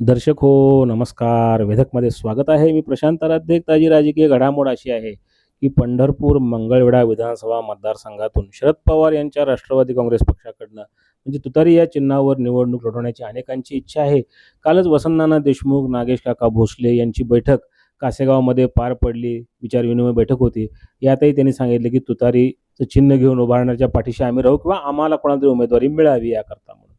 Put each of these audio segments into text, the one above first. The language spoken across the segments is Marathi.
दर्शक हो नमस्कार. वेधकमध्ये स्वागत आहे. मी प्रशांत आराध्य. ताजी राजकीय घडामोड अशी आहे की पंढरपूर मंगळवेढा विधानसभा मतदारसंघातून शरद पवार यांच्या राष्ट्रवादी काँग्रेस पक्षाकडनं म्हणजे तुतारी या चिन्हावर निवडणूक लढवण्याची अनेकांची इच्छा आहे. कालच वसंतनाना देशमुख नागेश काका भोसले यांची बैठक कासेगावमध्ये पार पडली. विचारविनिमय बैठक होती. यातही त्यांनी सांगितले की तुतारीचं चिन्ह घेऊन उभारण्याच्या पाठीशी आम्ही राहू किंवा आम्हाला कोणाला तरी उमेदवारी मिळावी याकरता म्हणून.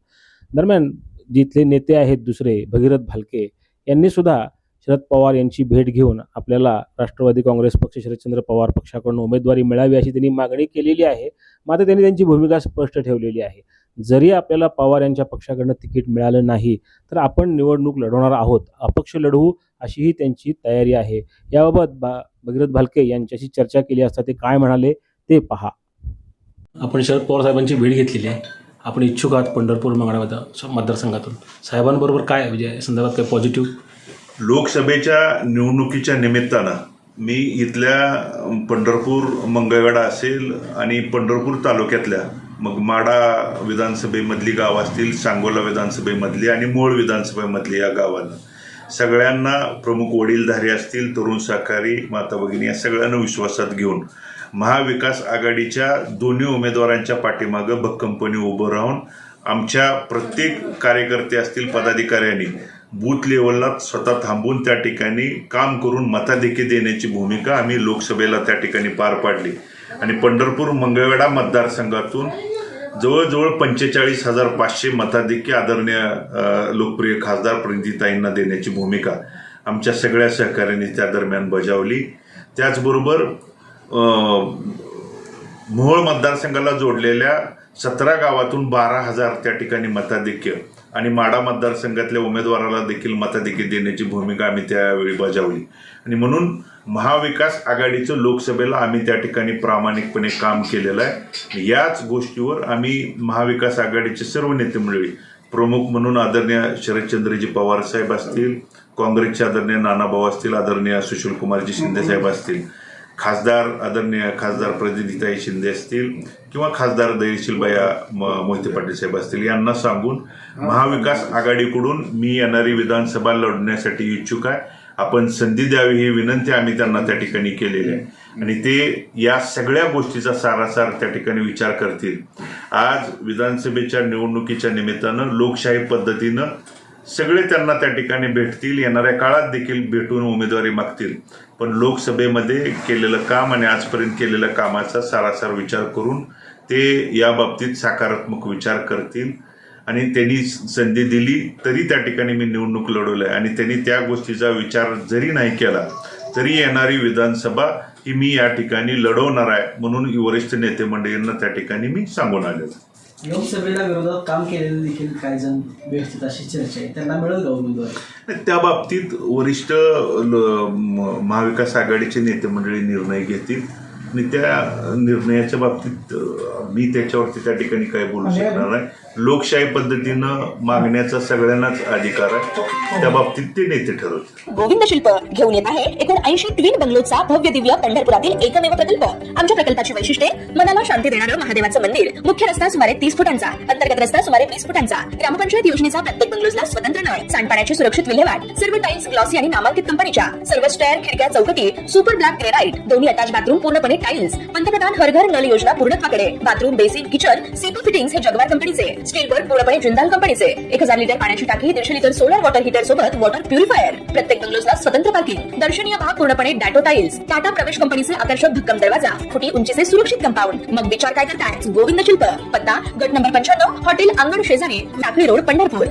दरम्यान जिथले नेते आहेत दुसरे भगीरथ भालके यांनी सुद्धा शरद पवार यांची भेट घेऊन आपल्याला राष्ट्रवादी काँग्रेस पक्ष शरदचंद्र पवार पक्षाकडून उमेदवारी मिळावी अशी त्यांनी मागणी केलेली आहे. मात्र त्यांनी त्यांची भूमिका स्पष्ट ठेवलेली आहे. जरी आपल्याला पवार यांच्या पक्षाकडनं तिकीट मिळालं नाही तर आपण निवडणूक लढवणार आहोत. अपक्ष लढवू अशीही त्यांची तयारी आहे. याबाबत बा भगीरथ भालके यांच्याशी चर्चा केली असता ते काय म्हणाले ते पहा. आपण शरद पवार साहेबांची भेट घेतलेली आहे. आपण इच्छुक आहात पंढरपूर मंगळा मतदारसंघातून. साहेबांबरोबर काय म्हणजे संदर्भात काय पॉझिटिव्ह लोकसभेच्या निवडणुकीच्या निमित्तानं मी इथल्या पंढरपूर मंगळवेढा असेल आणि पंढरपूर तालुक्यातल्या मग माडा विधानसभेमधली गावं असतील सांगोला विधानसभेमधली आणि मूळ विधानसभेमधली या गावांना. सगळ्यांना प्रमुख वडीलधारे असतील तरुण सहकारी माता भगिनी या सगळ्यांना विश्वासात घेऊन महाविकास आघाडीच्या दोन्ही उमेदवारांच्या पाठीमागं भक्कमपणे उभं राहून आमच्या प्रत्येक कार्यकर्ते असतील पदाधिकाऱ्यांनी बूथ लेवलला स्वतः थांबून त्या ठिकाणी काम करून मताधिकी देण्याची भूमिका आम्ही लोकसभेला त्या ठिकाणी पार पाडली. आणि पंढरपूर मंगळवेढा मतदारसंघातून जवळजवळ पंचेचाळीस हजार पाचशे मताधिक्य आदरणीय लोकप्रिय खासदार प्रणितीताईंना देण्याची भूमिका आमच्या सगळ्या सहकाऱ्यांनी त्या दरम्यान बजावली. त्याचबरोबर मोहोळ मतदारसंघाला जोडलेल्या सतरा गावातून बारा हजार त्या ठिकाणी मताधिक्य आणि माडा मतदारसंघातल्या उमेदवाराला देखील मताधिक्य देण्याची भूमिका आम्ही त्यावेळी बजावली. आणि म्हणून महाविकास आघाडीचं लोकसभेला आम्ही त्या ठिकाणी प्रामाणिकपणे काम केलेलं आहे. याच गोष्टीवर आम्ही महाविकास आघाडीचे सर्व नेते मंडळी प्रमुख म्हणून आदरणीय शरदचंद्रजी पवार साहेब असतील काँग्रेसचे आदरणीय नानाभाऊ असतील आदरणीय सुशीलकुमारजी शिंदे साहेब असतील खासदार आदरणीय खासदार प्रतिनिधिताई शिंदे असतील किंवा खासदार दयशीलबाया मोहिते पाटील साहेब असतील यांना सांगून महाविकास आघाडीकडून मी येणारी विधानसभा लढण्यासाठी इच्छुक आहे. आपण संधी द्यावी ही विनंती आम्ही त्यांना त्या ठिकाणी केलेली आहे. आणि ते या सगळ्या गोष्टीचा सारासार त्या ठिकाणी विचार करतील. आज विधानसभेच्या निवडणुकीच्या निमित्तानं लोकशाही पद्धतीनं सगळे त्यांना त्या ठिकाणी भेटतील. येणाऱ्या काळात देखील भेटून उमेदवारी मागतील. पण लोकसभेमध्ये केलेलं काम आणि आजपर्यंत केलेल्या कामाचा सारासार विचार करून ते या बाबतीत सकारात्मक विचार करतील. आणि त्यांनी संधी दिली तरी त्या ठिकाणी मी निवडणूक लढवलंय आणि त्यांनी त्या गोष्टीचा विचार जरी नाही केला तरी येणारी विधानसभा ही मी या ठिकाणी लढवणार आहे म्हणून वरिष्ठ नेते मंडळींना त्या ठिकाणी मी सांगून आलेलो. लोकसभेला विरोधात काम केलेले देखील काही जण भेटतात अशी चर्चा आहे. त्यांना मिळेल का उमेदवारी? त्या बाबतीत वरिष्ठ महाविकास आघाडीचे नेते मंडळी निर्णय घेतील. आणि त्या निर्णयाच्या बाबतीत मी त्याच्यावरती त्या ठिकाणी काय बोलू शकणार नाही. लोकशाही पद्धतीनं मागण्याचा सगळ्यांनाच अधिकार आहे. त्या बाबतीत ते नेते ठरवतील. गोविंद शिल्प घेऊन येत आहे एकूण ऐंशी ट्विन बंगलोचा भव्य दिव्य पंढरपुरातील एकमेव प्रकल्प. आमच्या प्रकल्पाची वैशिष्ट्ये मनाला शांती देणारं महादेवाचं मंदिर. मुख्य रस्ता सुमारे तीस फुटांचा अंतर्गत रस्ता सुमारे वीस फुटांचा. ग्रामपंचायत योजनेचा प्रत्येक बंगलोजला स्वतंत्र नळ सांडपाण्याची सुरक्षित विल्हेवाट सर्व टाईल्स ग्लॉसी आणि नामांकित कंपनीच्या सर्व स्टेअर खिडक्या चौकटी सुपर ब्लॅक ग्रेनाइट दोन्ही अटॅच बाथरूम पूर्णपणे टाईल्स पंतप्रधान हर घर नल योजना पूर्णत्वाकडे bathroom basin kitchen CP fittings हे जगवार कंपनीचे स्टीलवर पूर्णपणे जिंदाल कंपनीचे एक हजार लिटर पाण्याची टाकी दीडशे लिटर सोलर वॉटर हीटर सोबत वॉटर प्युरिफायर प्रत्येक बंगलोजला स्वतंत्र पार्किंग दर्शनीय भाग पूर्णपणे डॅटो टाइल्स टाटा प्रवेश कंपनीचे आकर्षक भक्कम दरवाजा. फुटी उंचीचे सुरक्षित कंपाऊंड मग विचार काय करताय? गोविंद शिल्प. पत्ता गट नंबर पंच्याण्णव हॉटेल अंगण शेजारी टाकळी रोड पंढरपूर.